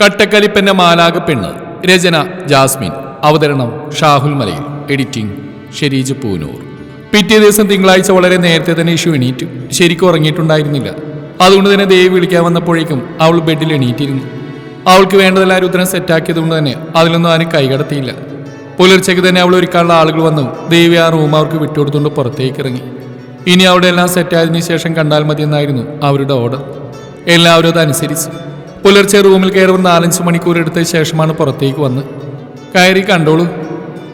കട്ടക്കലിപ്പന്റെ മാലാക പെണ്ണ് രചന ജാസ്മിൻ. അവതരണം ഷാഹുൽ മലയിൽ. എഡിറ്റിംഗ് ഷെരീജ് പൂനൂർ. പിറ്റേ ദിവസം തിങ്കളാഴ്ച വളരെ നേരത്തെ തന്നെ ഇഷു എണീറ്റു. ശരിക്കും ഉറങ്ങിയിട്ടുണ്ടായിരുന്നില്ല. അതുകൊണ്ട് തന്നെ ദേവി വിളിക്കാൻ വന്നപ്പോഴേക്കും അവൾ ബെഡിൽ എണീറ്റിരുന്നു. അവൾക്ക് വേണ്ടതെല്ലാം രുദ്രൻ സെറ്റാക്കിയത് കൊണ്ട് തന്നെ അതിലൊന്നും ആരും കൈകടത്തിയില്ല പുലർച്ചയ്ക്ക് തന്നെ അവൾ ഒരുക്കാനുള്ള ആളുകൾ വന്നു. ദേവി ആ റൂം അവർക്ക് വിട്ടുകൊടുത്തുകൊണ്ട് പുറത്തേക്ക് ഇറങ്ങി. ഇനി അവിടെ എല്ലാം സെറ്റായതിനു ശേഷം കണ്ടാൽ മതിയെന്നായിരുന്നു അവരുടെ ഓർഡർ. എല്ലാവരും അതനുസരിച്ച്. പുലർച്ചെ റൂമിൽ കയറി നാലഞ്ച് മണിക്കൂർ എടുത്ത ശേഷമാണ് പുറത്തേക്ക് വന്ന്. കയറി കണ്ടോളൂ.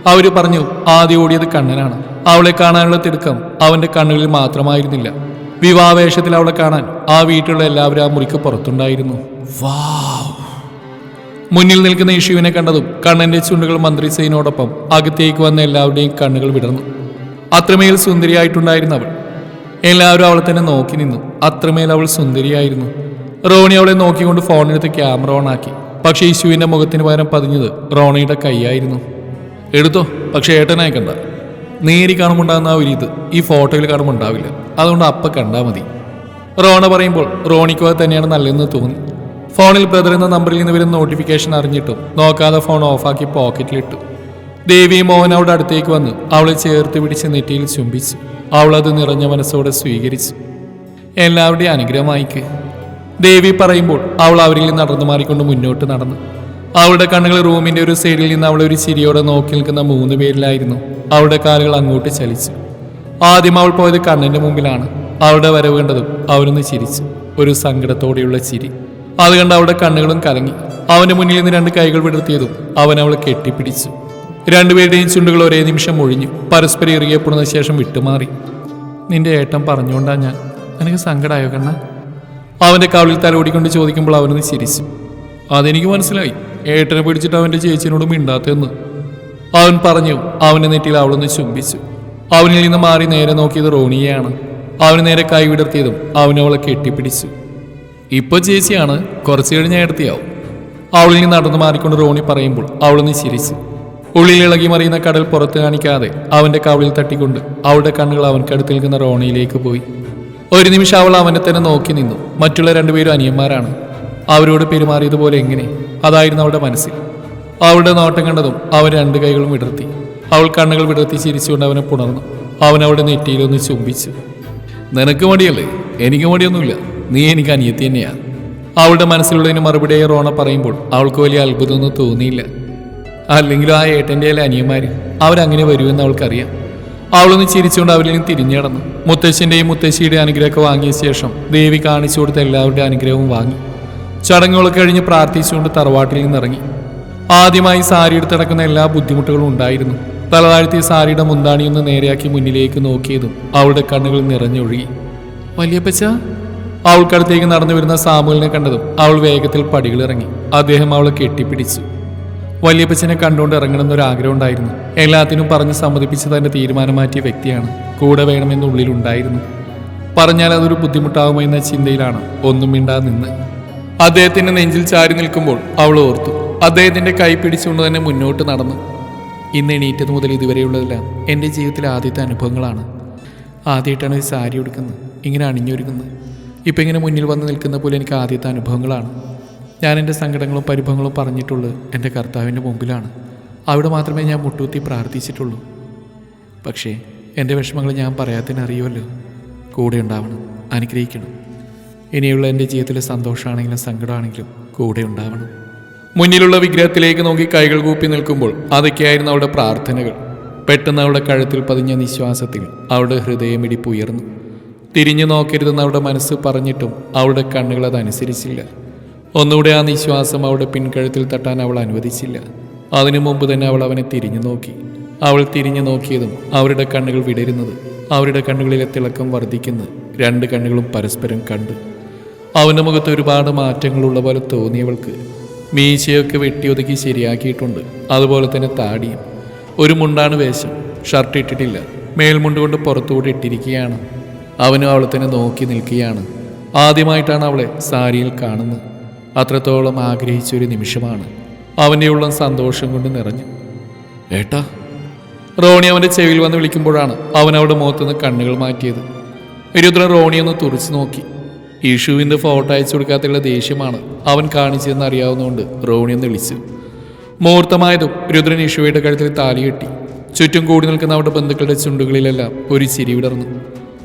അവർ പറഞ്ഞു ആദ്യം ഓടിയത് കണ്ണനാണ്. അവളെ കാണാനുള്ള തിടുക്കം അവന്റെ കണ്ണുകളിൽ മാത്രമായിരുന്നില്ല. വിവാഹവേഷത്തിൽ അവളെ കാണാൻ ആ വീട്ടിലുള്ള എല്ലാവരും ആ മുറിക്ക് പുറത്തുണ്ടായിരുന്നു. മുന്നിൽ നിൽക്കുന്ന ഇഷുവിനെ കണ്ടതും കണ്ണന്റെ ചുണ്ടുകൾ മന്ത്രി സൈനോടൊപ്പം അകത്തേക്ക് വന്ന എല്ലാവരുടെയും കണ്ണുകൾ വിടർന്നു. അത്രമേൽ സുന്ദരിയായിട്ടുണ്ടായിരുന്നു അവൾ എല്ലാവരും അവളെ തന്നെ നോക്കി നിന്നു. അത്രമേൽ അവൾ സുന്ദരിയായിരുന്നു. റോണി അവളെ നോക്കിക്കൊണ്ട് ഫോണിനെടുത്ത് ക്യാമറ ഓൺ ആക്കി. പക്ഷേ ഇഷുവിന്റെ മുഖത്തിന് പകരം പതിഞ്ഞത് റോണിയുടെ കൈയായിരുന്നു. എടുത്തോ? പക്ഷേ ഏട്ടനായി കണ്ട നേരി കാണുമുണ്ടാകുന്ന ആ ഒരു ഇത് ഈ ഫോട്ടോയിൽ കാണുമ്പോൾ ഉണ്ടാവില്ല. അതുകൊണ്ട് അപ്പ കണ്ടാൽ മതി. റോണ പറയുമ്പോൾ റോണിക്കോ തന്നെയാണ് നല്ലതെന്ന് തോന്നി. ഫോണിൽ ബ്രദർ എന്ന നമ്പറിൽ നിന്ന് വരുന്ന നോട്ടിഫിക്കേഷൻ അറിഞ്ഞിട്ടും നോക്കാതെ ഫോൺ ഓഫാക്കി പോക്കറ്റിലിട്ടു. ദേവി മോഹൻ അവളുടെ അടുത്തേക്ക് വന്ന് അവളെ ചേർത്ത് പിടിച്ച് നെറ്റിയിൽ ചുംബിച്ചു. അവളത് നിറഞ്ഞ മനസ്സോടെ സ്വീകരിച്ചു. എല്ലാവരുടെയും അനുഗ്രഹമായിക്ക്. ദേവി പറയുമ്പോൾ അവൾ അവരിൽ നടന്നു മാറിക്കൊണ്ട് മുന്നോട്ട് നടന്നു. അവളുടെ കണ്ണുകൾ റൂമിന്റെ ഒരു സൈഡിൽ നിന്ന് അവളെ ഒരു ചിരിയോടെ നോക്കി നിൽക്കുന്ന മൂന്ന് പേരിലായിരുന്നു. അവളുടെ കാലുകൾ അങ്ങോട്ട് ചലിച്ചു. ആദ്യം അവൾ പോയത് കണ്ണന്റെ മുമ്പിലാണ്. അവളുടെ വരവ് കണ്ടതും അവരൊന്ന് ചിരിച്ചു. ഒരു സങ്കടത്തോടെയുള്ള ചിരി. അത് കണ്ട് അവളുടെ കണ്ണുകളും കലങ്ങി. അവന്റെ മുന്നിൽ നിന്ന് രണ്ട് കൈകൾ വിടർത്തിയതും അവൻ അവളെ കെട്ടിപ്പിടിച്ചു. രണ്ടുപേരുടെയും ചുണ്ടുകൾ ഒരേ നിമിഷം ഒഴിഞ്ഞു. പരസ്പരം ഇറുകിയപ്പെടുന്ന ശേഷം വിട്ടുമാറി. നിന്റെ ഏട്ടൻ പറഞ്ഞുകൊണ്ടാ ഞാൻ. നിനക്ക് സങ്കടമായോ കണ്ണ? അവന്റെ കവളിൽ തലോടിക്കൊണ്ട് ചോദിക്കുമ്പോൾ അവനൊന്ന് ചിരിച്ചു. അതെനിക്ക് മനസ്സിലായി. ഏട്ടനെ പിടിച്ചിട്ട് അവന്റെ ചേച്ചിനോട് മിണ്ടാത്തെന്ന്. അവൻ പറഞ്ഞു അവന്റെ നെറ്റിയിൽ അവളൊന്ന് ചുംബിച്ചു. അവനിൽ നിന്ന് മാറി നേരെ നോക്കിയത് റോണിയെയാണ്. അവന് നേരെ കൈ വിടർത്തിയതും അവനവളെ കെട്ടിപ്പിടിച്ചു. ഇപ്പൊ ചേച്ചിയാണ് കുറച്ചു കഴിഞ്ഞ് എടുത്തിയാവും അവളിൽ നിന്ന് നടന്നു മാറിക്കൊണ്ട് റോണി പറയുമ്പോൾ അവളൊന്ന് ചിരിച്ചു. ഉള്ളിൽ ഇളകി മറിയുന്ന കടൽ പുറത്ത് കാണിക്കാതെ അവന്റെ കവിളിൽ തട്ടിക്കൊണ്ട് അവളുടെ കണ്ണുകൾ അവൻക്കടുത്ത് നിൽക്കുന്ന റോണിയിലേക്ക് പോയി. ഒരു നിമിഷം അവൾ അവനെ തന്നെ നോക്കി നിന്നു. മറ്റുള്ള രണ്ടുപേരും അനിയന്മാരാണ്. അവരോട് പെരുമാറിയതുപോലെ എങ്ങനെ? അതായിരുന്നു അവളുടെ മനസ്സിൽ. അവളുടെ നോട്ടം കണ്ടതും അവൻ രണ്ട് കൈകളും വിടർത്തി. അവൾ കണ്ണുകൾ വിടർത്തി ചിരിച്ചുകൊണ്ട് അവനെ പുണർന്നു. അവൻ അവളുടെ നെറ്റിയിലൊന്ന് ചുംബിച്ചു. നിനക്ക് മടിയല്ലേ? എനിക്ക് മടിയൊന്നുമില്ല. നീ എനിക്ക് അനിയത്തി തന്നെയാണ് അവളുടെ മനസ്സിലുള്ളതിന് മറുപടിയായി റോണ പറയുമ്പോൾ അവൾക്ക് വലിയ അത്ഭുതമൊന്നും തോന്നിയില്ല. അല്ലെങ്കിലും ആ ഏട്ടന്റെ അനിയന്മാർ അവരങ്ങനെ വരുമെന്ന് അവൾക്കറിയാം. അവളൊന്ന് ചിരിച്ചുകൊണ്ട് അവരിൽ നിന്ന് തിരിഞ്ഞു കിടന്നു മുത്തശ്ശന്റെയും മുത്തശ്ശിയുടെയും അനുഗ്രഹമൊക്കെ വാങ്ങിയ ശേഷം ദേവി കാണിച്ചു കൊടുത്ത എല്ലാവരുടെയും അനുഗ്രഹവും വാങ്ങി. ചടങ്ങുകളൊക്കെ കഴിഞ്ഞ് പ്രാർത്ഥിച്ചുകൊണ്ട് തറവാട്ടിൽ നിന്നിറങ്ങി ആദ്യമായി സാരി എടുത്ത് നടക്കുന്ന എല്ലാ ബുദ്ധിമുട്ടുകളും ഉണ്ടായിരുന്നു. തലതാഴ്ത്തി സാരിയുടെ മുന്താണിയൊന്ന് നേരെയാക്കി മുന്നിലേക്ക് നോക്കിയതും അവളുടെ കണ്ണുകൾ നിറഞ്ഞൊഴുകി. വലിയപ്പച്ച? അവൾക്കടുത്തേക്ക് നടന്നു വരുന്ന സാമുലിനെ കണ്ടതും അവൾ വേഗത്തിൽ പടികളിറങ്ങി. അദ്ദേഹം അവളെ കെട്ടിപ്പിടിച്ചു. വലിയപ്പച്ചനെ കണ്ടുകൊണ്ട് ഇറങ്ങണമെന്നൊരു ആഗ്രഹം ഉണ്ടായിരുന്നു. എല്ലാത്തിനും പറഞ്ഞ് സമ്മതിപ്പിച്ച് തന്റെ തീരുമാനം മാറ്റിയ വ്യക്തിയാണ്. കൂടെ വേണമെന്ന് ഉള്ളിലുണ്ടായിരുന്നു പറഞ്ഞാൽ അതൊരു ബുദ്ധിമുട്ടാകുമോ എന്ന ചിന്തയിലാണ് ഒന്നും മിണ്ടാതെ നിന്ന്. അദ്ദേഹത്തിന്റെ നെഞ്ചിൽ ചാരി നിൽക്കുമ്പോൾ അവൾ ഓർത്തു. അദ്ദേഹത്തിന്റെ കൈ പിടിച്ചുകൊണ്ട് തന്നെ മുന്നോട്ട് നടന്നു. ഇന്ന് എണീറ്റത് മുതൽ ഇതുവരെയുള്ളതെല്ലാം. എന്റെ ജീവിതത്തിലെ ആദ്യത്തെ അനുഭവങ്ങളാണ്. ആദ്യമായിട്ടാണ് ഒരു സാരി ഉടുക്കുന്നത്. ഇങ്ങനെ അണിഞ്ഞൊരുക്കുന്നത് ഇപ്പം ഇങ്ങനെ മുന്നിൽ വന്ന് നിൽക്കുന്ന പോലെ എനിക്ക് ആദ്യത്തെ അനുഭവങ്ങളാണ്. ഞാൻ എന്റെ സങ്കടങ്ങളും പരിഭവങ്ങളും പറഞ്ഞിട്ടുള്ളത് എന്റെ കർത്താവിന്റെ മുമ്പിലാണ്. അവിടെ മാത്രമേ ഞാൻ മുട്ടുകുത്തി പ്രാർത്ഥിച്ചിട്ടുള്ളൂ. പക്ഷേ എന്റെ വിഷമങ്ങൾ ഞാൻ പറയാത്തതിനറിയുമല്ലോ കൂടെ ഉണ്ടാവണം അനുഗ്രഹിക്കണം. ഇനിയുള്ള എന്റെ ജീവിതത്തിലെ സന്തോഷമാണെങ്കിലും സങ്കടമാണെങ്കിലും കൂടെ ഉണ്ടാവണം. മുന്നിലുള്ള വിഗ്രഹത്തിലേക്ക് നോക്കി കൈകൾ കൂപ്പി നിൽക്കുമ്പോൾ അതൊക്കെയായിരുന്നു അവളുടെ പ്രാർത്ഥനകൾ. പെട്ടെന്ന് അവളുടെ കഴുത്തിൽ പതിഞ്ഞ നിശ്വാസത്തിൽ അവളുടെ ഹൃദയമിടിപ്പ് ഉയർന്നു. തിരിഞ്ഞു നോക്കരുതെന്ന് അവളുടെ മനസ്സ് പറഞ്ഞിട്ടും അവളുടെ കണ്ണുകൾ അതനുസരിച്ചില്ല. ഒന്നുകൂടെ ആ നിശ്വാസം അവളുടെ പിൻകഴുത്തിൽ തട്ടാൻ അവൾ അനുവദിച്ചില്ല. അതിനു മുമ്പ് തന്നെ അവൾ അവനെ തിരിഞ്ഞു നോക്കി. അവൾ തിരിഞ്ഞു നോക്കിയതും അവരുടെ കണ്ണുകൾ വിടരുന്നത് അവരുടെ കണ്ണുകളിലെ തിളക്കം വർദ്ധിക്കുന്നത് രണ്ട് കണ്ണുകളും പരസ്പരം കണ്ടു. അവന്റെ മുഖത്ത് ഒരുപാട് മാറ്റങ്ങളുള്ള പോലെ തോന്നിയവൾക്ക് മീശയൊക്കെ വെട്ടിയൊതുക്കി ശരിയാക്കിയിട്ടുണ്ട്. അതുപോലെ തന്നെ താടിയും. ഒരു മുണ്ടാണ് വേഷം. ഷർട്ട് ഇട്ടിട്ടില്ല. മേൽമുണ്ട് കൊണ്ട് പുറത്തുകൂടി ഇട്ടിരിക്കുകയാണ്. അവനും അവളെ തന്നെ നോക്കി നിൽക്കുകയാണ്. ആദ്യമായിട്ടാണ് അവളെ സാരിയിൽ കാണുന്നത്. അത്രത്തോളം ആഗ്രഹിച്ച ഒരു നിമിഷമാണ് അവന്റെ സന്തോഷം കൊണ്ട് നിറഞ്ഞു. ഏട്ടാ റോണി അവന്റെ ചെവിയിൽ വന്ന് വിളിക്കുമ്പോഴാണ് അവൻ അവളുടെ മുഖത്തുനിന്ന് കണ്ണുകൾ മാറ്റിയത്. രുദ്രൻ റോണി ഒന്ന് തുറച്ചു നോക്കി. യേശുവിന്റെ ഫോട്ടോ അയച്ചു കൊടുക്കാത്തുള്ള ദേഷ്യമാണ് അവൻ കാണിച്ചതെന്ന് അറിയാവുന്നതുകൊണ്ട് റോണി ഒന്ന് വിളിച്ചു. മുഹൂർത്തമായതും രുദ്രൻ യേശുവയുടെ കഴുത്തിൽ താലി കെട്ടി. ചുറ്റും കൂടി നിൽക്കുന്ന അവരുടെ ബന്ധുക്കളുടെ ചുണ്ടുകളിലെല്ലാം ഒരു ചിരി വിടർന്നു.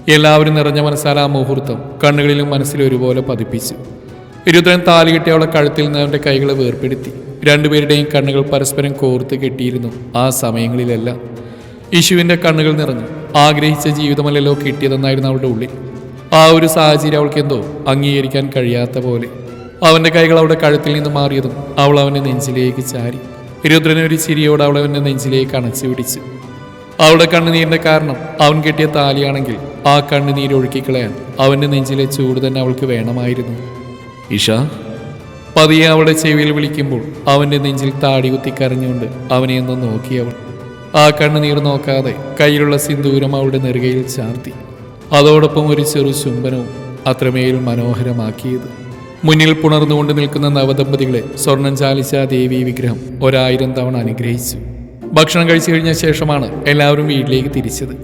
എല്ലാവരും നിറഞ്ഞ മനസ്സാൽ ആ മുഹൂർത്തം കണ്ണുകളിലും മനസ്സിലും ഒരുപോലെ പതിപ്പിച്ചു. രുദ്രൻ താലി കെട്ടി അവളെ കഴുത്തിൽ നിന്ന് അവന്റെ കൈകളെ വേർപ്പെടുത്തി. രണ്ടുപേരുടെയും കണ്ണുകൾ പരസ്പരം കോർത്ത് കെട്ടിയിരുന്നു. ആ സമയങ്ങളിലെല്ലാം യേശുവിന്റെ കണ്ണുകൾ നിറഞ്ഞു. ആഗ്രഹിച്ച ജീവിതമല്ലല്ലോ കിട്ടിയതെന്നായിരുന്നു അവളുടെ ഉള്ളിൽ. ആ ഒരു സാഹചര്യം അവൾക്ക് എന്തോ അംഗീകരിക്കാൻ കഴിയാത്ത പോലെ. അവന്റെ കൈകൾ അവളുടെ കഴുത്തിൽ നിന്ന് മാറിയതും അവൾ അവന്റെ നെഞ്ചിലേക്ക് ചാരി. രുദ്രനെ ഒരു ചിരിയോട് അവൾ അവന്റെ നെഞ്ചിലേക്ക് അണച്ചു പിടിച്ചു. അവളുടെ കണ്ണുനീരിന്റെ കാരണം അവൻ കെട്ടിയ താലിയാണെങ്കിൽ ആ കണ്ണുനീര് ഒഴുക്കിക്കളയാൻ അവന്റെ നെഞ്ചിലെ ചൂട് തന്നെ അവൾക്ക് വേണമായിരുന്നു. ഇഷ പതിയെ അവളുടെ ചെവിയിൽ വിളിക്കുമ്പോൾ അവന്റെ നെഞ്ചിൽ താടി കുത്തി കരഞ്ഞുകൊണ്ട് അവനെ ഒന്ന് നോക്കി അവൾ. ആ കണ്ണുനീർ നോക്കാതെ കയ്യിലുള്ള സിന്ദൂരം അവളുടെ നെറുകയിൽ ചാർത്തി. അതോടൊപ്പം ഒരു ചെറു ചുംബനവും അത്രമേൽ മനോഹരമാക്കിയത്. മുന്നിൽ പുണർന്നുകൊണ്ട് നിൽക്കുന്ന നവദമ്പതികളെ സ്വർണം ചാലിച്ച ദേവി വിഗ്രഹം ഒരായിരം തവണ അനുഗ്രഹിച്ചു. ഭക്ഷണം കഴിച്ചു കഴിഞ്ഞ ശേഷമാണ് എല്ലാവരും വീട്ടിലേക്ക് തിരിച്ചത്.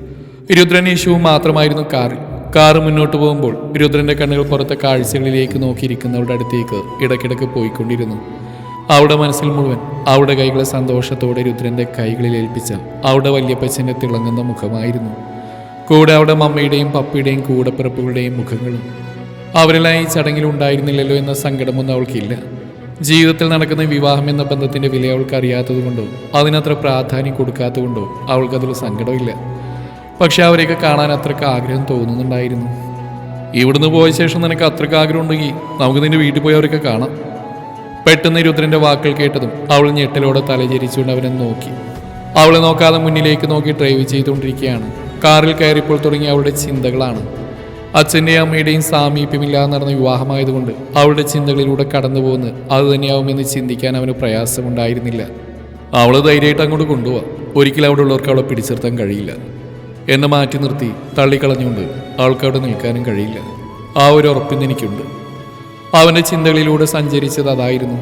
രുദ്രൻ യേശുവും മാത്രമായിരുന്നു കാറിൽ. കാറ് മുന്നോട്ട് പോകുമ്പോൾ രുദ്രന്റെ കണ്ണുകൾ പുറത്തെ കാഴ്ചകളിലേക്ക് നോക്കിയിരിക്കുന്നവരുടെ അടുത്തേക്ക് ഇടയ്ക്കിടയ്ക്ക് പോയിക്കൊണ്ടിരുന്നു. അവിടെ മനസ്സിൽ മുഴുവൻ അവിടെ കൈകളെ സന്തോഷത്തോടെ രുദ്രന്റെ കൈകളിൽ ഏൽപ്പിച്ച അവിടെ വല്യപ്പച്ചന്റെ തിളങ്ങുന്ന മുഖമായിരുന്നു. കൂടെ അവിടെ മമ്മയുടെയും പപ്പയുടെയും കൂടപ്പിറപ്പുകളുടെയും മുഖങ്ങളും. അവരെല്ലാം ഈ ചടങ്ങിൽ ഉണ്ടായിരുന്നില്ലല്ലോ എന്ന സങ്കടമൊന്നും അവൾക്കില്ല. ജീവിതത്തിൽ നടക്കുന്ന വിവാഹം എന്ന ബന്ധത്തിന്റെ വില അവൾക്ക് അറിയാത്തതുകൊണ്ടോ അതിനത്ര പ്രാധാന്യം കൊടുക്കാത്തതുകൊണ്ടോ അവൾക്കതിൽ സങ്കടമില്ല. പക്ഷെ അവരെയൊക്കെ കാണാൻ അത്രയ്ക്ക് ആഗ്രഹം തോന്നുന്നുണ്ടായിരുന്നു. ഇവിടുന്ന് പോയ ശേഷം നിനക്ക് അത്രയ്ക്ക് ആഗ്രഹം ഉണ്ടെങ്കിൽ നമുക്ക് നിന്റെ വീട്ടിൽ പോയി അവരൊക്കെ കാണാം. പെട്ടെന്ന് രുദ്രന്റെ വാക്കുകൾ കേട്ടതും അവൾ ഞെട്ടലോടെ തലചരിച്ചുകൊണ്ട് അവനെ നോക്കി. അവളെ നോക്കാതെ മുന്നിലേക്ക് നോക്കി ഡ്രൈവ് ചെയ്തുകൊണ്ടിരിക്കുകയാണ്. കാറിൽ കയറിപ്പോൾ തുടങ്ങിയ അവളുടെ ചിന്തകളാണ്. അച്ഛന്റെയും അമ്മയുടെയും സാമീപ്യമില്ലാതെ നടന്ന വിവാഹമായതുകൊണ്ട് അവളുടെ ചിന്തകളിലൂടെ കടന്നു പോകുന്നത് അത് തന്നെയാവുമെന്ന് ചിന്തിക്കാൻ അവന് പ്രയാസമുണ്ടായിരുന്നില്ല. അവൾ ധൈര്യമായിട്ട് അങ്ങോട്ട് കൊണ്ടുപോകാം ഒരിക്കലും അവിടെ ഉള്ളവർക്ക് അവളെ പിടിച്ചിർത്താൻ കഴിയില്ല. എന്നെ മാറ്റി നിർത്തി തള്ളിക്കളഞ്ഞുകൊണ്ട് ആൾക്കവിടെ നിൽക്കാനും കഴിയില്ല. ആ ഒരു ഉറപ്പിന്ന് എനിക്കുണ്ട്. അവന്റെ ചിന്തകളിലൂടെ സഞ്ചരിച്ചത് അതായിരുന്നു.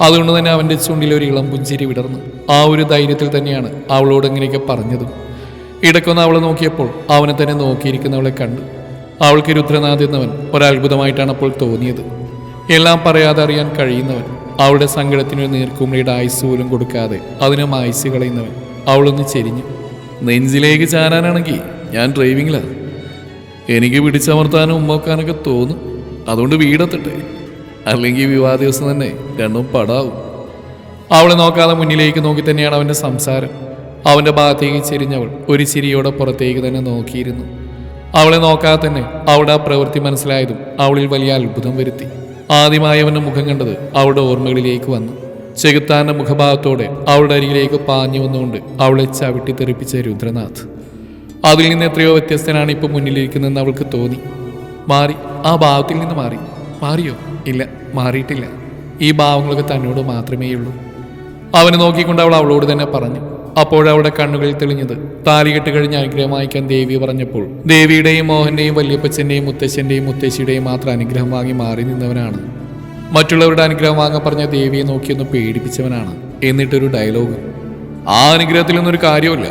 അതുകൊണ്ട് തന്നെ അവന്റെ ചുണ്ടിൽ ഒരു ഇളം പുഞ്ചിരി വിടർന്നു. ആ ഒരു ധൈര്യത്തിൽ തന്നെയാണ് അവളോട് ഇങ്ങനെയൊക്കെ പറഞ്ഞതും. ഇടയ്ക്കൊന്ന് അവളെ നോക്കിയപ്പോൾ അവനെ തന്നെ നോക്കിയിരിക്കുന്നവളെ കണ്ടു. അവൾക്ക് രുദ്രനാഥ് എന്നവൻ ഒരത്ഭുതമായിട്ടാണ് അപ്പോൾ തോന്നിയത്. എല്ലാം പറയാതെ അറിയാൻ കഴിയുന്നവൻ അവളുടെ സങ്കടത്തിനൊരു നീർക്കുമിളിയുടെ ആയുസ് പോലും കൊടുക്കാതെ അതിനെ മായ്ച്ചു കളയുന്നവൻ അവളൊന്ന് ചെരിഞ്ഞു. നെഞ്ചിലേക്ക് ചാരാനാണെങ്കിൽ ഞാൻ ഡ്രൈവിങ്ങിലാണ് എനിക്ക് പിടിച്ചമർത്താനും ഉമ്മക്കാനൊക്കെ തോന്നും. അതുകൊണ്ട് വീടെത്തട്ടെ. അല്ലെങ്കിൽ വിവാഹ ദിവസം തന്നെ രണ്ടും പടാവും. അവളെ നോക്കാതെ മുന്നിലേക്ക് നോക്കി തന്നെയാണ് അവന്റെ സംസാരം. അവന്റെ ഭാഗത്തേക്ക് ചെരിഞ്ഞവൾ ഒരു ചിരിയോടെ പുറത്തേക്ക് തന്നെ നോക്കിയിരുന്നു. അവളെ നോക്കാതെ തന്നെ അവളുടെ ആ പ്രവൃത്തി മനസ്സിലായതും അവളിൽ വലിയ അത്ഭുതം വരുത്തി. ആദ്യമായി അവന്റെ മുഖം കണ്ടത് അവളുടെ ഓർമ്മകളിലേക്ക് വന്നു. ചെകുത്താന്റെ മുഖഭാവത്തോടെ അവളുടെ അരികിലേക്ക് പാഞ്ഞു വന്നുകൊണ്ട് അവളെ ചവിട്ടി തെറിപ്പിച്ച രുദ്രനാഥ്. അതിൽ നിന്ന് എത്രയോ വ്യത്യസ്തനാണ് ഇപ്പോൾ മുന്നിലിരിക്കുന്നതെന്ന് അവൾക്ക് തോന്നി. മാറി. ആ ഭാവത്തിൽ നിന്ന് മാറി. മാറിയോ? ഇല്ല. മാറിയിട്ടില്ല. ഈ ഭാവങ്ങളൊക്കെ തന്നോട് മാത്രമേ ഉള്ളൂ. അവനെ നോക്കിക്കൊണ്ട് അവൾ അവളോട് തന്നെ പറഞ്ഞു. അപ്പോഴവളുടെ കണ്ണുകളിൽ തെളിഞ്ഞത് താലികെട്ട് കഴിഞ്ഞ് അനുഗ്രഹം വാങ്ങിക്കാൻ ദേവി പറഞ്ഞപ്പോൾ ദേവിയുടെയും മോഹന്റെയും വല്യപ്പച്ചന്റെയും മുത്തശ്ശന്റെയും മുത്തശ്ശിയുടെയും മാത്രം അനുഗ്രഹം വാങ്ങി മാറി നിന്നവനാണ്. മറ്റുള്ളവരുടെ അനുഗ്രഹം വാങ്ങാൻ പറഞ്ഞ ദേവിയെ നോക്കിയൊന്ന് പേടിപ്പിച്ചവനാണ്. എന്നിട്ടൊരു ഡയലോഗ് ആ അനുഗ്രഹത്തിൽ ഒരു കാര്യമില്ല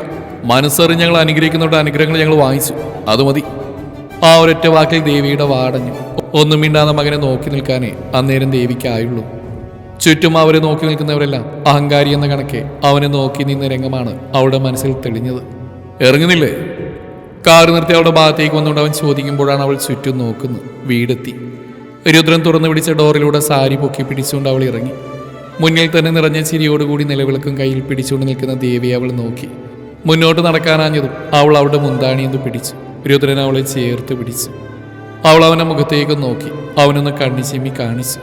മനസ്സറിഞ്ഞ് ഞങ്ങൾ അനുഗ്രഹിക്കുന്നവരുടെ അനുഗ്രഹങ്ങൾ ഞങ്ങൾ വാങ്ങിച്ചു. അത് മതി. ആ ഒരൊറ്റ വാക്കിൽ ദേവിയുടെ വാടഞ്ഞു. ഒന്നും മിണ്ടാതെ മകനെ നോക്കി നിൽക്കാനേ അന്നേരം ദേവിക്കായുള്ളൂ. ചുറ്റും അവരെ നോക്കി നിൽക്കുന്നവരെല്ലാം അഹങ്കാരി എന്ന കണക്കെ അവനെ നോക്കി നിന്ന രംഗമാണ് അവളുടെ മനസ്സിൽ തെളിഞ്ഞത്. ഇറങ്ങുന്നില്ലേ? കാർ നിർത്തി അവളുടെ ഭാഗത്തേക്ക് വന്നുകൊണ്ട് അവൻ ചോദിക്കുമ്പോഴാണ് അവൾ ചുറ്റും നോക്കുന്നത്. വീടെത്തി. രുദ്രൻ തുറന്നു പിടിച്ച ഡോറിലൂടെ സാരി പൊക്കി പിടിച്ചുകൊണ്ട് അവൾ ഇറങ്ങി. മുന്നിൽ തന്നെ നിറഞ്ഞ ചിരിയോടുകൂടി നിലവിളക്കും കയ്യിൽ പിടിച്ചുകൊണ്ട് നിൽക്കുന്ന ദേവി അവൾ നോക്കി. മുന്നോട്ട് നടക്കാനാഞ്ഞതും അവൾ അവളുടെ മുന്താണിയെന്ന് പിടിച്ചു. രുദ്രൻ അവളെ ചേർത്ത് പിടിച്ചു. അവൾ അവന്റെ മുഖത്തേക്ക് നോക്കി. അവനൊന്ന് കണ്ണി ചിമ്മി കാണിച്ചു.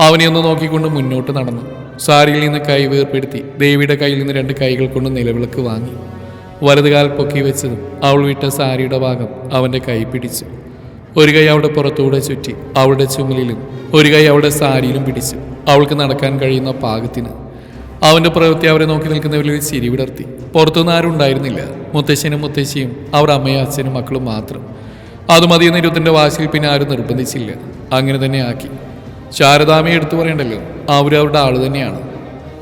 അവനെ ഒന്ന് നോക്കിക്കൊണ്ട് മുന്നോട്ട് നടന്നു. സാരിയിൽ നിന്ന് കൈ വേർപ്പെടുത്തി ദേവിയുടെ കയ്യിൽ നിന്ന് രണ്ട് കൈകൾ കൊണ്ട് നിലവിളക്ക് വാങ്ങി. വലതുകാൽ പൊക്കി വെച്ചതും അവൾ വിട്ട സാരിയുടെ ഭാഗം അവന്റെ കൈ പിടിച്ചു. ഒരു കൈ അവളുടെ പുറത്തൂടെ ചുറ്റി അവളുടെ ചുമലിലും ഒരു കൈ അവളുടെ സാരിയിലും പിടിച്ചു. അവൾക്ക് നടക്കാൻ കഴിയുന്ന പാകത്തിന്. അവന്റെ പ്രവൃത്തി അവരെ നോക്കി നിൽക്കുന്നവരിൽ ഒരു ചിരി വിടർത്തി. പുറത്തുനിന്ന് ആരും ഉണ്ടായിരുന്നില്ല. മുത്തശ്ശനും മുത്തശ്ശിയും അവർ അമ്മയും അച്ഛനും മക്കളും മാത്രം. അത് എന്ന ഇരുപത്തിന്റെ വാശിയിൽ പിന്നെ ആരും നിർബന്ധിച്ചില്ല. അങ്ങനെ തന്നെ ആക്കി. ശാരദാമയെ എടുത്തു പറയണ്ടല്ലോ? അവരും അവരുടെ ആൾ തന്നെയാണ്.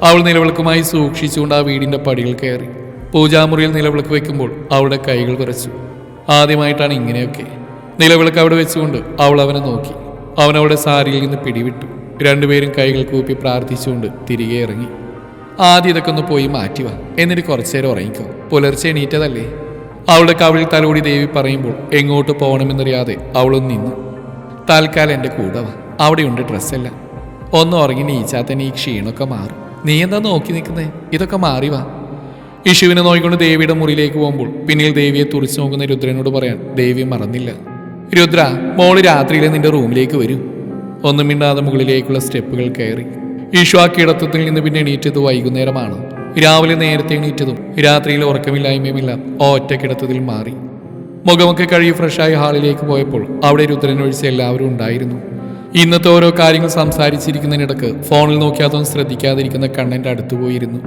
അവൾ നിലവിളക്കുമായി സൂക്ഷിച്ചുകൊണ്ട് ആ വീടിന്റെ പടികൾ കയറി. പൂജാമുറിയിൽ നിലവിളക്ക് വയ്ക്കുമ്പോൾ അവളുടെ കൈകൾ കുറച്ചു ആദ്യമായിട്ടാണ് ഇങ്ങനെയൊക്കെ. നിലവിളക്ക് അവിടെ വെച്ചുകൊണ്ട് അവൾ അവനെ നോക്കി. അവൻ സാരിയിൽ നിന്ന് പിടിവിട്ടു. രണ്ടുപേരും കൈകൾ കൂപ്പി പ്രാർത്ഥിച്ചുകൊണ്ട് തിരികെ ഇറങ്ങി. ആദ്യം ഇതൊക്കെ ഒന്ന് പോയി മാറ്റി വാ. എന്നിട്ട് കുറച്ചേരം ഉറങ്ങിക്കോ. പുലർച്ചെ എണീറ്റതല്ലേ? അവളുടെ കവിളിൽ തലോടി ദേവി പറയുമ്പോൾ എങ്ങോട്ട് പോകണമെന്നറിയാതെ അവളൊന്ന് നിന്നു. തൽക്കാലം എന്റെ കൂടെ വാ. അവിടെയുണ്ട് ഡ്രസ്സല്ല. ഒന്ന് ഉറങ്ങി നീച്ചാൽ തന്നെ ഈ ക്ഷീണമൊക്കെ മാറും. നീ എന്താ നോക്കി നിൽക്കുന്നേ? ഇതൊക്കെ മാറി വാ. യശുവിനെ നോക്കിക്കൊണ്ട് ദേവിയുടെ മുറിയിലേക്ക് പോകുമ്പോൾ പിന്നിൽ ദേവിയെ തുറച്ചു നോക്കുന്ന രുദ്രനോട് പറയാൻ ദേവി മറന്നില്ല. രുദ്ര മോൾ രാത്രിയിലെ നിന്റെ റൂമിലേക്ക് വരും. ഒന്നും മിണ്ടാതെ മുകളിലേക്കുള്ള സ്റ്റെപ്പുകൾ കയറി. ഈശു ആ കിടത്തത്തിൽ നിന്ന് പിന്നെ എണീറ്റത് വൈകുന്നേരമാണ്. രാവിലെ നേരത്തെ എണീറ്റതും രാത്രിയിൽ ഉറക്കമില്ലായ്മയുമെല്ലാം ഒറ്റ കിടത്തത്തിൽ മാറി. മുഖമൊക്കെ കഴുകി ഫ്രഷായി ഹാളിലേക്ക് പോയപ്പോൾ അവിടെ രുദ്രനൊഴിച്ച് എല്ലാവരും ഉണ്ടായിരുന്നു. ഇന്നത്തെ ഓരോ കാര്യങ്ങൾ സംസാരിച്ചിരിക്കുന്നതിനിടക്ക് ഫോണിൽ നോക്കി അതൊന്നും ശ്രദ്ധിക്കാതിരിക്കുന്ന കണ്ണന്റെ അടുത്ത് പോയിരുന്നു.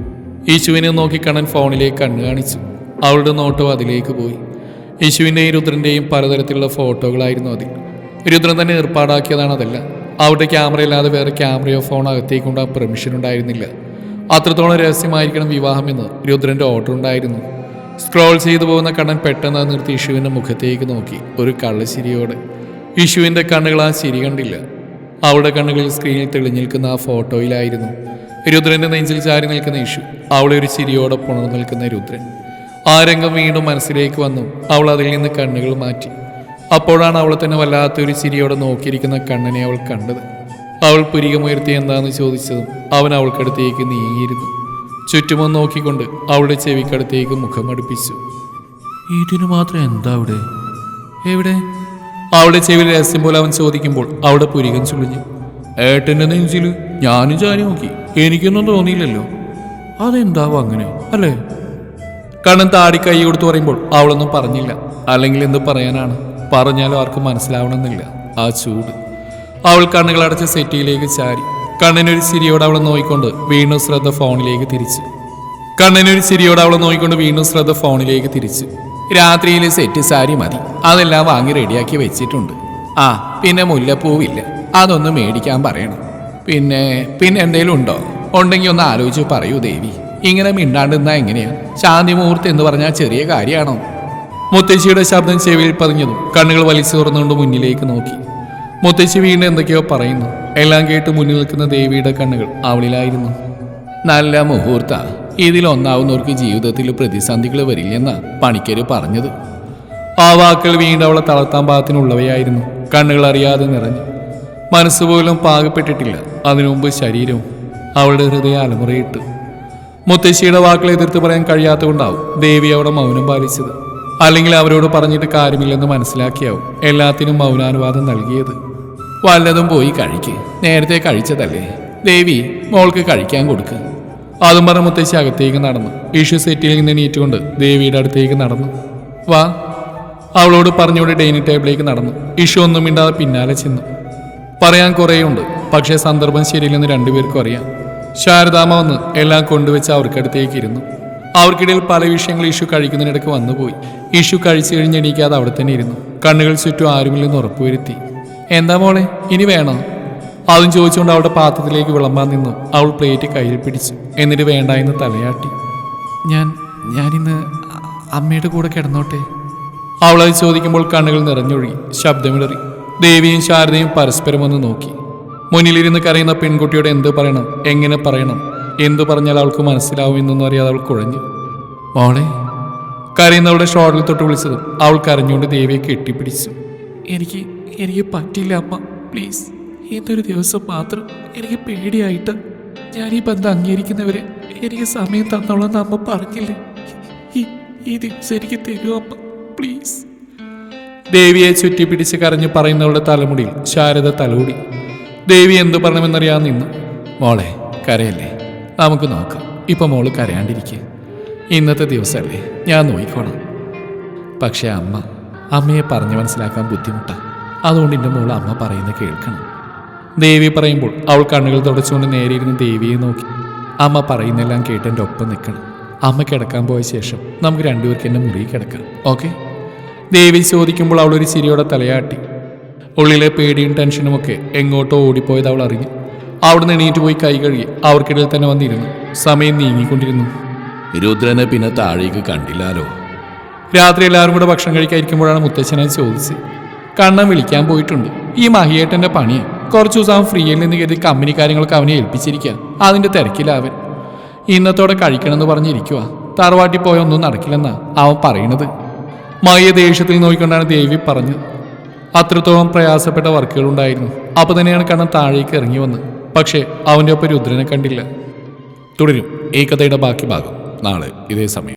യേശുവിനെ നോക്കി കണ്ണൻ ഫോണിലേക്ക് കണ്ണ് കാണിച്ചു. അവളുടെ നോട്ടം അതിലേക്ക് പോയി. യേശുവിന്റെയും രുദ്രന്റെയും പലതരത്തിലുള്ള ഫോട്ടോകളായിരുന്നു അതിൽ. രുദ്രൻ തന്നെ ഏർപ്പാടാക്കിയതാണ് അതല്ല. അവിടെ ക്യാമറ ഇല്ലാതെ വേറെ ക്യാമറയോ ഫോണോ അകത്തേക്ക് ആ പെർമിഷൻ ഉണ്ടായിരുന്നില്ല. അത്രത്തോളം രഹസ്യമായിരിക്കണം വിവാഹമെന്ന് രുദ്രന്റെ ഓർഡർ ഉണ്ടായിരുന്നു. സ്ക്രോൾ ചെയ്തു പോകുന്ന കണ്ണൻ പെട്ടെന്ന് നിർത്തി യേശുവിന്റെ മുഖത്തേക്ക് നോക്കി. ഒരു കള്ളശിരിയോടെ. യേശുവിന്റെ കണ്ണുകൾ ആ ശിരി കണ്ടില്ല. അവളുടെ കണ്ണുകളിൽ സ്ക്രീനിൽ തെളിഞ്ഞു നിൽക്കുന്ന ആ ഫോട്ടോയിലായിരുന്നു രുദ്രന്റെ നെഞ്ചിൽ ചാരി നിൽക്കുന്ന യേശു. അവളെ ഒരു ചിരിയോടെ പുണർന്നു നിൽക്കുന്ന രുദ്രൻ. ആ രംഗം വീണ്ടും മനസ്സിലേക്ക് വന്നു. അവൾ അതിൽ നിന്ന് കണ്ണുകൾ മാറ്റി. അപ്പോഴാണ് അവൾ തന്നെ വല്ലാത്തൊരു ചിരിയോടെ നോക്കിയിരിക്കുന്ന കണ്ണനെ അവൾ കണ്ടത്. അവൾ പുരികമുയർത്തി എന്താണെന്ന് ചോദിച്ചതും അവൻ അവൾക്കടുത്തേക്ക് നീങ്ങിയിരുന്നു. ചുറ്റുമൊന്ന് നോക്കിക്കൊണ്ട് അവളുടെ ചെവിക്കടുത്തേക്ക് മുഖമടുപ്പിച്ചു. ഇതിനു മാത്രം എന്താ അവിടെ? എവിടെ? അവളുടെ ചെവിയിൽ രഹസ്യം പോലെ അവൻ ചോദിക്കുമ്പോൾ അവളുടെ പുരികം ചുളിഞ്ഞു. ഏട്ടന്റെ നെഞ്ചിൽ ഞാനും ചാരി നോക്കി. എനിക്കൊന്നും തോന്നിയില്ലല്ലോ. അതെന്താവും അങ്ങനെ? അല്ലേ? കണ്ണൻ താടി കൈ കൊടുത്തു പറയുമ്പോൾ അവളൊന്നും പറഞ്ഞില്ല. അല്ലെങ്കിൽ എന്ത് പറയാനാണ്? പറഞ്ഞാലും ആർക്കും മനസ്സിലാവണമെന്നില്ല. ആ ചൂട്. അവൾ കണ്ണുകൾ അടച്ച സെറ്റിയിലേക്ക് ചാരി. കണ്ണനൊരു ചിരിയോടെ അവളെ നോയിക്കൊണ്ട് വീണ്ടും ശ്രദ്ധ ഫോണിലേക്ക് തിരിച്ചു. കണ്ണനൊരു ചിരിയോടെ അവളെ നോയിക്കൊണ്ട് വീണ്ടും ശ്രദ്ധ ഫോണിലേക്ക് തിരിച്ചു. രാത്രിയിലെ സെറ്റ് സാരി മതി. അതെല്ലാം വാങ്ങി റെഡിയാക്കി വെച്ചിട്ടുണ്ട്. ആ പിന്നെ മുല്ലപ്പൂവില്ല. അതൊന്ന് മേടിക്കാൻ പറയണം. പിന്നെ പിന്നെ എന്തെങ്കിലും ഉണ്ടോ? ഉണ്ടെങ്കിൽ ഒന്ന് ആലോചിച്ച് പറയൂ ദേവി. ഇങ്ങനെ മിണ്ടാണ്ടിരുന്നാ എങ്ങനെയാ? ശാന്തി മുഹൂർത്തം എന്ന് പറഞ്ഞാൽ ചെറിയ കാര്യമാണോ മുത്തശ്ശിയുടെ ശബ്ദം ചെവിയിൽ പതിഞ്ഞതും കണ്ണുകൾ വലിച്ചു തുറന്നുകൊണ്ട് മുന്നിലേക്ക് നോക്കി. മുത്തശ്ശി വീണ്ടും എന്തൊക്കെയോ പറയുന്നു. എല്ലാം കേട്ട് മുന്നിൽ നിൽക്കുന്ന ദേവിയുടെ കണ്ണുകൾ അവളിലായിരുന്നു നല്ല മുഹൂർത്ത. ഇതിലൊന്നാവുന്നവർക്ക് ജീവിതത്തിൽ പ്രതിസന്ധികൾ വരില്ലെന്ന പണിക്കര് പറഞ്ഞത്. ആ വാക്കുകൾ വീണ്ടും അവളെ തളർത്താൻ പാകത്തിനുള്ളവയായിരുന്നു. കണ്ണുകൾ അറിയാതെ നിറഞ്ഞു. മനസ്സുപോലും പാകപ്പെട്ടിട്ടില്ല. അതിനുമുമ്പ് ശരീരവും അവളുടെ ഹൃദയ അലമുറയിട്ടു. മുത്തശ്ശിയുടെ വാക്കുകൾ എതിർത്ത് പറയാൻ കഴിയാത്തതുകൊണ്ടാവും ദേവി അവിടെ മൗനം പാലിച്ചത്. അല്ലെങ്കിൽ അവരോട് പറഞ്ഞിട്ട് കാര്യമില്ലെന്ന് മനസ്സിലാക്കിയാവും എല്ലാത്തിനും മൗനാനുവാദം നൽകിയത്. വല്ലതും പോയി കഴിക്ക്. നേരത്തെ കഴിച്ചതല്ലേ. ദേവി മോൾക്ക് കഴിക്കാൻ കൊടുക്ക്. അതും പറഞ്ഞ മുത്തശ്ശി അകത്തേക്ക് നടന്നു. ഇഷ്യൂ സെറ്റിൽ നിന്ന് എണീറ്റുകൊണ്ട് ദേവിയുടെ അടുത്തേക്ക് നടന്നു. വാ. അവളോട് പറഞ്ഞുകൊണ്ട് ഡൈനിങ് ടേബിളിലേക്ക് നടന്നു. ഇഷ്യൂ ഒന്നും മിണ്ടാതെ പിന്നാലെ ചെന്നു. പറയാൻ കുറേയുണ്ട്. പക്ഷേ സന്ദർഭം ശരിയില്ലെന്ന് രണ്ടുപേർക്കും അറിയാം. ശാരദാമ്മ വന്ന് എല്ലാം കൊണ്ടുവച്ച് അവർക്കടുത്തേക്ക് ഇരുന്നു. അവർക്കിടയിൽ പല വിഷയങ്ങൾ ഇഷു കഴിക്കുന്നതിനിടയ്ക്ക് വന്നുപോയി. ഇഷു കഴിച്ചു കഴിഞ്ഞ് എണീക്കാതെ അവിടെ തന്നെ ഇരുന്നു. കണ്ണുകൾ ചുറ്റും ആരുമില്ലെന്ന് ഉറപ്പുവരുത്തി എന്താ മോളെ? ഇനി വേണോ? അതും ചോദിച്ചുകൊണ്ട് അവളുടെ പാത്രത്തിലേക്ക് വിളമ്പാൻ നിന്നു. അവൾ പ്ലേറ്റ് കയ്യിൽ പിടിച്ചു. എന്നിട്ട് വേണ്ട എന്ന് തലയാട്ടി. ഞാൻ ഞാനിന്ന് അമ്മയുടെ കൂടെ കിടന്നോട്ടെ? അവളത് ചോദിക്കുമ്പോൾ കണ്ണുകൾ നിറഞ്ഞൊഴുകി. ശബ്ദമിളറി ദേവിയും ശാരദയും പരസ്പരം ഒന്ന് നോക്കി. മുന്നിലിരുന്ന് കരയുന്ന പെൺകുട്ടിയോട് എന്ത് പറയണം? എങ്ങനെ പറയണം? എന്തു പറഞ്ഞാൽ അവൾക്ക് മനസ്സിലാവും എന്നൊന്നും അറിയാതെ അവൾ കുഴഞ്ഞു. മോളെ കരയുന്നവളുടെ ഷോട്ടിൽ തൊട്ട് വിളിച്ചതും അവൾ കരഞ്ഞുകൊണ്ട് ദേവിയെ കെട്ടിപ്പിടിച്ചു. എനിക്ക് എനിക്ക് പറ്റില്ല അമ്മ പ്ലീസ്. ഇന്നൊരു ദിവസം മാത്രം എനിക്ക് പേടിയായിട്ട് ഞാൻ ഈ ബന്ധം അംഗീകരിക്കുന്നവരെ എനിക്ക് സമയം തന്നോളെന്ന് അമ്മ പറഞ്ഞില്ലേ? ഈ ദിവസം എനിക്ക് തരൂ അമ്മ പ്ലീസ്. ദേവിയെ ചുറ്റിപ്പിടിച്ച് കരഞ്ഞു പറയുന്നവളുടെ തലമുടിയിൽ ശാരദ തലോടി. ദേവി എന്ത് പറയണമെന്നറിയാൻ നിന്നു? മോളെ കരയല്ലേ? നമുക്ക് നോക്കാം. ഇപ്പം മോൾ കരയാണ്ടിരിക്കുക ഇന്നത്തെ ദിവസമല്ലേ ഞാൻ നോക്കിക്കോണം പക്ഷേ അമ്മ അമ്മയെ പറഞ്ഞു മനസ്സിലാക്കാൻ ബുദ്ധിമുട്ടാണ് അതുകൊണ്ട് എന്റെ മോൾ അമ്മ പറയുന്നത് കേൾക്കണം. ദേവി പറയുമ്പോൾ അവൾ കണ്ണുകൾ തുടച്ചുകൊണ്ട് നേരെ ഇരുന്ന് ദേവിയെ നോക്കി. അമ്മ പറയുന്നെല്ലാം കേട്ട് എന്റെ ഒപ്പം നിൽക്കണം. അമ്മ കിടക്കാൻ പോയ ശേഷം നമുക്ക് രണ്ടുപേർക്ക് എന്റെ മുറിയിൽ കിടക്കാം. ഓക്കെ? ദേവി ചോദിക്കുമ്പോൾ അവളൊരു ചിരിയോടെ തലയാട്ടി. ഉള്ളിലെ പേടിയും ടെൻഷനും ഒക്കെ എങ്ങോട്ടോ ഓടിപ്പോയത് അവൾ അറിഞ്ഞു. അവിടുന്ന് എണീറ്റ് പോയി കൈ കഴുകി അവർക്കിടയിൽ തന്നെ വന്നിരുന്നു. സമയം നീങ്ങിക്കൊണ്ടിരുന്നു. രുദ്രനെ പിന്നെ താഴേക്ക് കണ്ടില്ലാലോ? രാത്രി എല്ലാവരും കൂടെ ഭക്ഷണം കഴിക്കാതിരിക്കുമ്പോഴാണ് മുത്തച്ഛനെ ചോദിച്ചത്. കണ്ണൻ വിളിക്കാൻ പോയിട്ടുണ്ട്. ഈ മഹിയേട്ടന്റെ പണി കുറച്ചു ദിവസം അവൻ ഫ്രീയിൽ നിന്ന് കരുതി കമ്പനി കാര്യങ്ങളൊക്കെ അവനെ ഏൽപ്പിച്ചിരിക്കുക അതിന്റെ തിരക്കില്ല അവൻ. ഇന്നത്തോടെ കഴിക്കണമെന്ന് പറഞ്ഞിരിക്കുക തറവാട്ടി പോയ ഒന്നും നടക്കില്ലെന്നാണ് അവൻ പറയണത്. മഹിയെ ദേഷ്യത്തിൽ നോക്കിക്കൊണ്ടാണ് ദേവി പറഞ്ഞത്. അത്രത്തോളം പ്രയാസപ്പെട്ട വർക്കുകൾ ഉണ്ടായിരുന്നു. അപ്പൊ തന്നെയാണ് കണ്ണൻ താഴേക്ക് ഇറങ്ങി വന്നത്. പക്ഷേ അവന്റെ ഒപ്പം രുദ്രനെ കണ്ടില്ല. തുടരും. ഈ കഥയുടെ ബാക്കി ഭാഗം നാളെ ഇതേ സമയം.